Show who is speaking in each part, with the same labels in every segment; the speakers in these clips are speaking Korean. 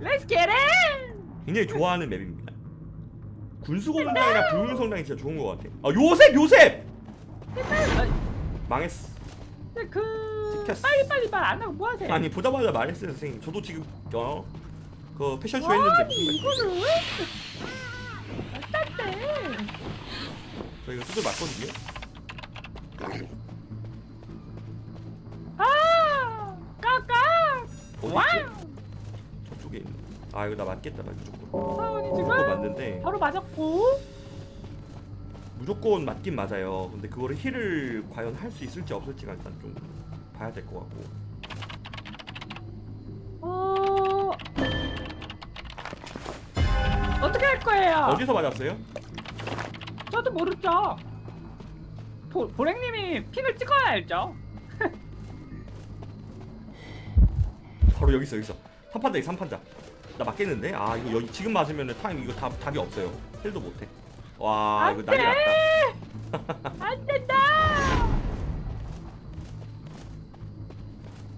Speaker 1: Let's get it!
Speaker 2: 굉장히 좋아하는 맵입니다. 군수공장이나 불문성당이 진짜 좋은 것 같아. 아 요셉 요셉 망했어.
Speaker 1: 근데 그
Speaker 2: 찍혔어.
Speaker 1: 빨리 빨리 말 안 하고 뭐 하세요?
Speaker 2: 아니 보자마자 말했어요 선생님. 저도 지금 어그 패션쇼
Speaker 1: 아니
Speaker 2: 했는데 무슨
Speaker 1: 이거를 딴데
Speaker 2: 저 이거 두들 맞거든요.
Speaker 1: 아 까까
Speaker 2: 어디
Speaker 1: 와우
Speaker 2: 있지? 에 있는. 아 이거 나 맞겠다 나 무조건.
Speaker 1: 사원이 지금
Speaker 2: 맞는데
Speaker 1: 바로 맞았고
Speaker 2: 무조건 맞긴 맞아요. 근데 그거를 힐을 과연 할 수 있을지 없을지가 일단 좀 봐야 될 것 같고.
Speaker 1: 어 어떻게 할 거예요?
Speaker 2: 어디서 맞았어요?
Speaker 1: 저도 모르죠. 보, 보랭님이 핑을 찍어야 알죠.
Speaker 2: 바로 여기 있어 여기 있어. 3판자 3판자. 나 맞겠는데? 아 이거 여기 지금 맞으면 타임 이거 답 답이 없어요. 힐도 못해. 와 이거 난리 났다.
Speaker 1: 안 된다.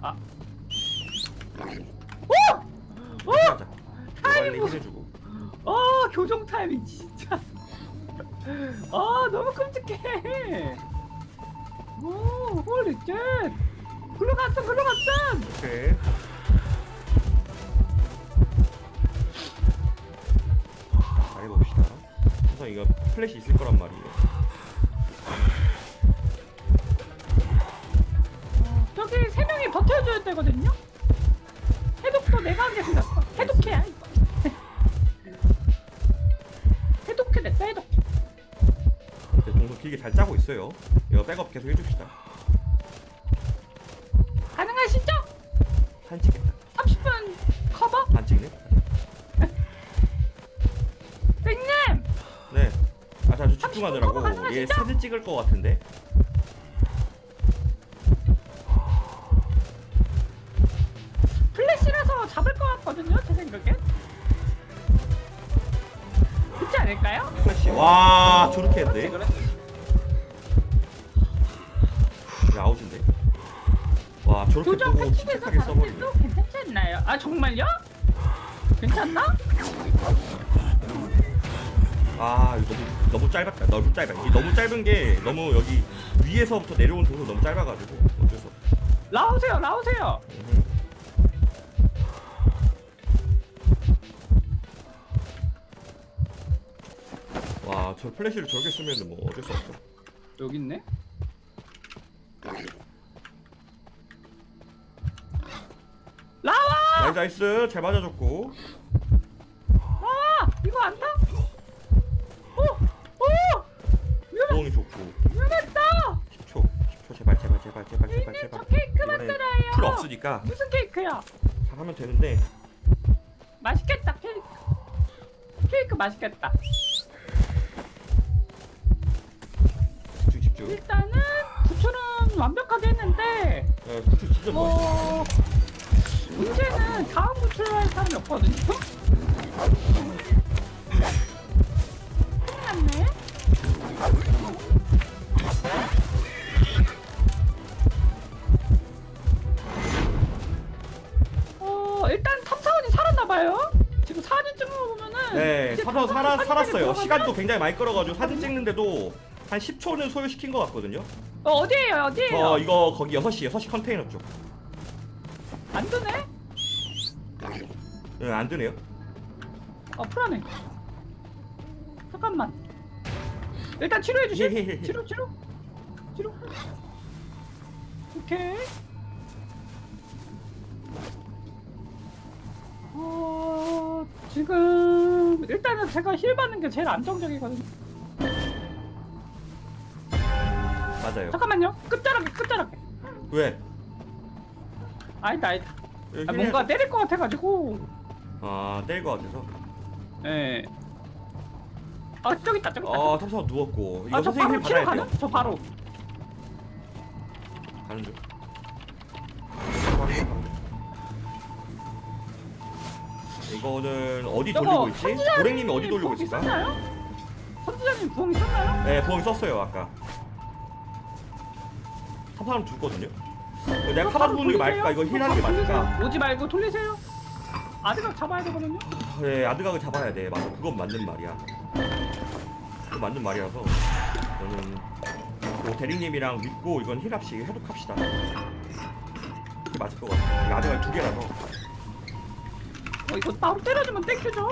Speaker 1: 아. 오! 오! 타이밍
Speaker 2: 힐해주고.
Speaker 1: 어 교정 타이밍 진짜. 아 너무 끔찍해. 오 홀리 쉣. 글로 갔어 글로 갔어.
Speaker 2: 오케이. 이거 플래시 있을 거란 말이에요.
Speaker 1: 저기 세 명이 버텨줘야 되거든요. 해독도 내가 하게 생겼어. 해독해야 이거. 해독해 됐어 해독.
Speaker 2: 근데 동선 길게 잘 짜고 있어요. 이거 백업 계속 해줍시다. 아.
Speaker 1: 커버 가능하시죠?
Speaker 2: 얘 사진 찍을 것 같은데.
Speaker 1: 플래시라서 잡을 것 같거든요 제 생각엔. 그렇지 않을까요?
Speaker 2: 플래시. 와, 저렇게 했네. 아웃인데. 와, 저렇게
Speaker 1: 패치돼서
Speaker 2: 침착하게
Speaker 1: 다른
Speaker 2: 써버리네.
Speaker 1: 데도 괜찮지 않나요? 아 정말요? 괜찮나?
Speaker 2: 아, 이거 너무, 너무 짧았다. 너무 짧아. 이게 너무 짧은 게 너무 여기 위에서부터 내려온 동선 너무 짧아가지고 어쩔 수 없어.
Speaker 1: 나오세요 나오세요.
Speaker 2: 음흠. 와, 저 플래시를 저렇게 쓰면 뭐 어쩔 수 없죠.
Speaker 1: 여기 있네. 나와!
Speaker 2: 나이스, 나이스. 잘 맞아줬고. 제발, 제발, 제발, 제발.
Speaker 1: 저 케이크
Speaker 2: 이번에
Speaker 1: 만들어요.
Speaker 2: 풀 없으니까
Speaker 1: 무슨 케이크야?
Speaker 2: 잘하면 되는데.
Speaker 1: 맛있겠다 케이크. 케이크 맛있겠다.
Speaker 2: 집중, 집중.
Speaker 1: 일단은 구출은 완벽하게 했는데
Speaker 2: 야, 구출 진짜 멋있어.
Speaker 1: 뭐 문제는 다음 구출할 사람이 없거든요.
Speaker 2: 사서 살아, 살았어요. 시간도 굉장히 많이 끌어가지고 사진 찍는데도 한 10초는 소요시킨 것 같거든요.
Speaker 1: 어, 어디에요 어디에요?
Speaker 2: 저 이거 거기 6시, 6시 컨테이너 쪽.
Speaker 1: 안 드네?
Speaker 2: 응, 안 드네요.
Speaker 1: 어 풀하네. 잠깐만. 일단 치료해 주실?
Speaker 2: 헤헤헤헤.
Speaker 1: 치료 치료 치료. 오케이. 어 지금 일단은 제가 힐 받는 게 제일 안정적이거든요.
Speaker 2: 맞아요.
Speaker 1: 잠깐만요. 끝자락에 끝자락에.
Speaker 2: 왜?
Speaker 1: 아니다 아니다. 아,
Speaker 2: 힐-
Speaker 1: 뭔가 때릴 것 같아가지고.
Speaker 2: 아, 때릴 것 같아서.
Speaker 1: 예. 아 저기 있다 저기 있다.
Speaker 2: 아, 탑사가 누웠고. 이거
Speaker 1: 아저
Speaker 2: 선생님
Speaker 1: 바로
Speaker 2: 힐
Speaker 1: 치료
Speaker 2: 받아야? 돼요.
Speaker 1: 저 바로.
Speaker 2: 가는 중. 이거는 어디 돌리고 있지? 고랭님이 어디 돌리고 있을까?
Speaker 1: 선지자님 부엉이 썼나요?
Speaker 2: 네, 부엉이 썼어요 아까. 탑사람 죽거든요. 내가
Speaker 1: 바로
Speaker 2: 부는 게
Speaker 1: 돌리세요.
Speaker 2: 맞을까? 이거 힐하는 게 맞을까?
Speaker 1: 오지 말고 돌리세요. 아드각 잡아야 되거든요.
Speaker 2: 그래 아드각을 잡아야 돼 맞아 그건 맞는 말이야 그건 맞는 말이라서 저는 뭐 대리님이랑 믿고 이건 힐합시 해독합시다 그게 맞을 것 같아 이 아드각 두 개라서
Speaker 1: 어, 이거 바로 때려주면 땡큐죠.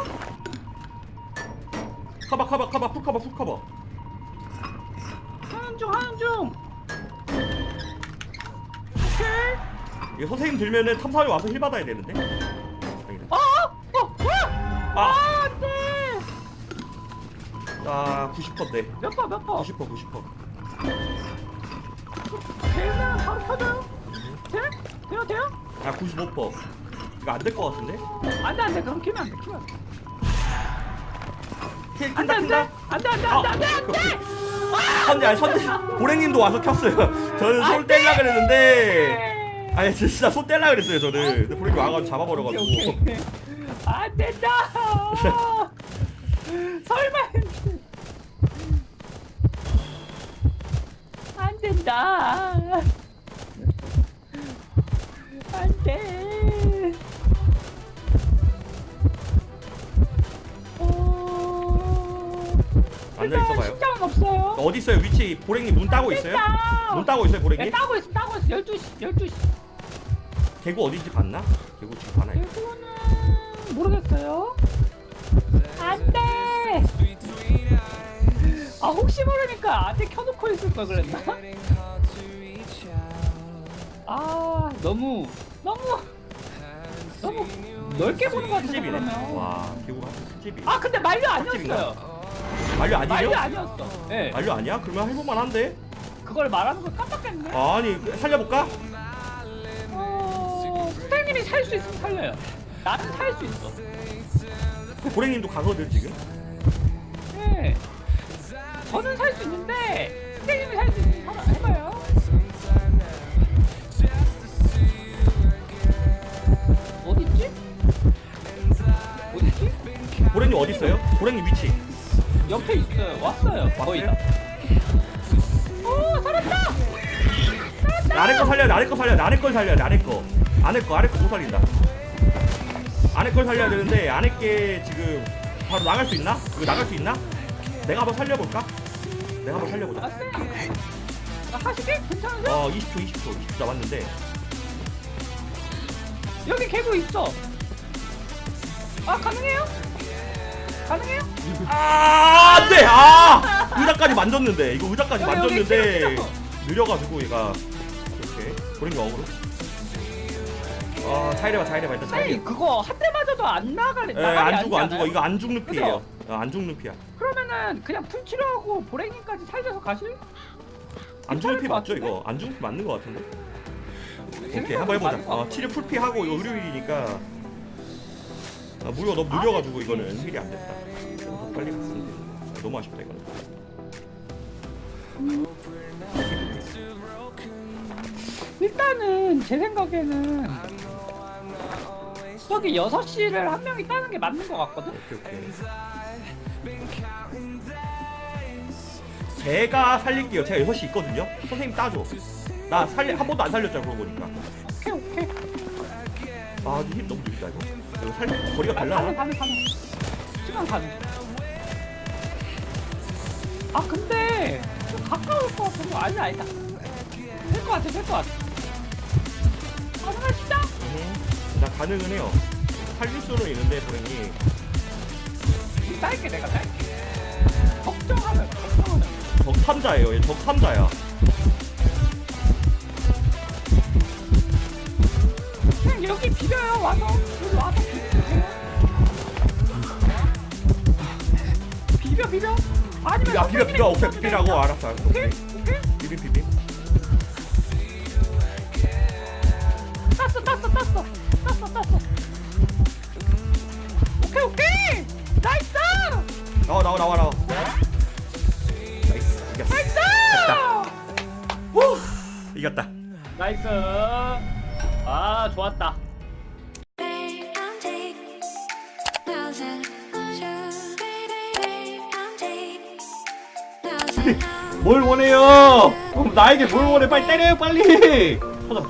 Speaker 2: 커버 커버 커버 풀 커버 풀 커버
Speaker 1: 하는 중 하는 중. 오케이.
Speaker 2: 이거 선생님 들면은 탐사에 와서 힐 받아야 되는데 아니다
Speaker 1: 어, 어, 어.
Speaker 2: 아!
Speaker 1: 아, 안돼.
Speaker 2: 아 90%대
Speaker 1: 몇 번, 몇 번.
Speaker 2: 90% 90%
Speaker 1: 되면 바로 켜줘요. 돼? 돼요, 돼요?
Speaker 2: 아 95% 이거 안 될 것 같은데?
Speaker 1: 안돼, 안돼. 그럼 키면 안돼, 키면 안돼.
Speaker 2: 힐
Speaker 1: 안돼,
Speaker 2: 킨다
Speaker 1: 안돼,
Speaker 2: 킨다
Speaker 1: 안돼, 안돼,
Speaker 2: 아,
Speaker 1: 안돼, 안돼, 안돼.
Speaker 2: 선재 아니 선재 보랭님도 와서 켰어요 저는 손! 뗄라 그랬는데 아니 진짜 손 뗄라 그랬어요 저는 근데 보랭님 와가지고 잡아버려가지고.
Speaker 1: 안 된다.
Speaker 2: 어디 있어요 위치 보랭님 눈 따고 있어요?
Speaker 1: 됐다.
Speaker 2: 눈 따고 있어요
Speaker 1: 네,
Speaker 2: 보랭님?
Speaker 1: 따고 있어, 따고 있어. 12시, 12시.
Speaker 2: 개구 어딘지 봤나? 개구 지금 봤나요?
Speaker 1: 이거는 모르겠어요. 안 돼. 아 혹시 모르니까 안에 켜놓고 있을 걸 그랬나? 아 너무 너무 너무 넓게 보는 것
Speaker 2: 수집이네
Speaker 1: 그러면.
Speaker 2: 와 개구가 수집이
Speaker 1: 아 근데
Speaker 2: 수집인가?
Speaker 1: 아니었어요.
Speaker 2: 만료 아니에요?
Speaker 1: 만료 아니었어. 네.
Speaker 2: 만료 아니야? 그러면 해볼만 한데?
Speaker 1: 그걸 말하는 걸 깜빡했네.
Speaker 2: 아니 살려볼까?
Speaker 1: 어... 선생님이 살 수 있으면 살려요. 나는 살 수 있어.
Speaker 2: 보랭님도 가거든 지금
Speaker 1: 네. 저는 살 수 있는데 선생님이 살 수 있으면 살아 해봐요. 어딨지? 어딨지?
Speaker 2: 보랭님 어디 있어요? 보랭님 위치
Speaker 1: 옆에 있어요. 왔어요. 거의 다. 오 살았다.
Speaker 2: 아래 거 살려야 돼 아래 거 살려야 돼 아래 걸 살려야 돼 아래 거 아래 거 아래 거못 살린다 아래 걸 살려야 되는데 아래 게 지금 바로 나갈 수 있나? 이거 나갈 수 있나? 내가 한번 살려볼까? 내가 한번 살려보자
Speaker 1: 왔어요. 아, 하시게? 괜찮으세요?
Speaker 2: 어 20초 20초 20초 남았는데
Speaker 1: 여기 개구 있어. 아 가능해요? 가능해요?
Speaker 2: 아 안 돼 아 의자까지 만졌는데 이거 의자까지
Speaker 1: 여기, 여기
Speaker 2: 만졌는데. 느려가지고 얘가 이렇게 보랭이 어그로 아 차이래봐 차이래봐 일단 차이래
Speaker 1: 그거 한 대 맞아도 안 나가래.
Speaker 2: 예,
Speaker 1: 나가리
Speaker 2: 안 죽어 안 죽어
Speaker 1: 않아요?
Speaker 2: 이거 안 죽는 피예요 어, 안 죽는 피야
Speaker 1: 그러면은 그냥 풀 치료하고 보랭이까지 살려서 가실?
Speaker 2: 안 죽는 피
Speaker 1: 괜찮을 것
Speaker 2: 맞죠
Speaker 1: 같은데?
Speaker 2: 이거 안 죽는 피 맞는 거 같은데 오케이 한번 해보자 어. 치료 풀피 하고 이거 의료일이니까 아, 무료가 너무 느려가지고 이거는. 힐이 안 됐다. 더 빨리 갔으면 돼. 너무 아쉽다 이거는.
Speaker 1: 일단은 제 생각에는 저기 6시를 한 명이 따는 게 맞는 것 같거든?
Speaker 2: 오케이 오케이. 제가 살릴게요. 제가 6시 있거든요? 선생님 따줘. 나 살리 한 번도 안 살렸잖아 그러고 보니까.
Speaker 1: 오케이 오케이.
Speaker 2: 아 힘 너무 느리다 이거 이거 살 거리가 달라.
Speaker 1: 가능 가능 시간 가능 아 근데 좀 가까울 것 같은데 아니 아니다 될것 같아 될것 같아. 가능하시죠?
Speaker 2: 음, 나 가능은 해요. 살릴 수는 있는데 보랭이.
Speaker 1: 딸게 내가 딸게. 걱정하면 걱정하면.
Speaker 2: 적탐자예요. 얘 적탐자야
Speaker 1: 여기 비벼요. 와서. 여기 와서 비벼 비벼 비벼 아니면
Speaker 2: 야 비벼 비벼 오케이 비비라고
Speaker 1: 비벼.
Speaker 2: 알았어 알았어.
Speaker 1: 오케이
Speaker 2: 오케이. 비빔 비빔
Speaker 1: 땄어 땄어 땄어. 땄어 땄어. 오케이 오케이. 나이스!
Speaker 2: 나와 나와 나와 나와. 나이스. 이겼어.
Speaker 1: 나이스.
Speaker 2: 후 이겼다.
Speaker 1: 나이스. 아 좋았다
Speaker 2: 뭘 원해요? 그럼 나에게 뭘 원해? 빨리 때려요 빨리. 찾아
Speaker 3: You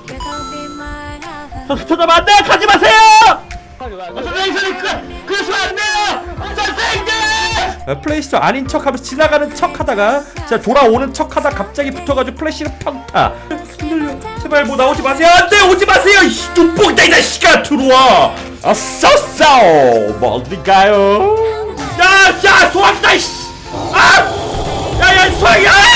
Speaker 3: could be mine. I'll
Speaker 2: 찾아 찾아봐. 안돼 가지 마세요. 선생님 그, 그러시면 안 돼요. 선생님! 어, 플레이스토어 아닌 척하면서 지나가는 척하다가 자 돌아오는 척하다 갑자기 붙어가지고 플래시를 평타 흔들려 제발 뭐 나오지 마세요. 안돼 오지 마세요. 이 눈뽕이다 이 자식아 들어와. 아싸싸 어디 가요. 야야 소환다 이씨. 아 犯罪人。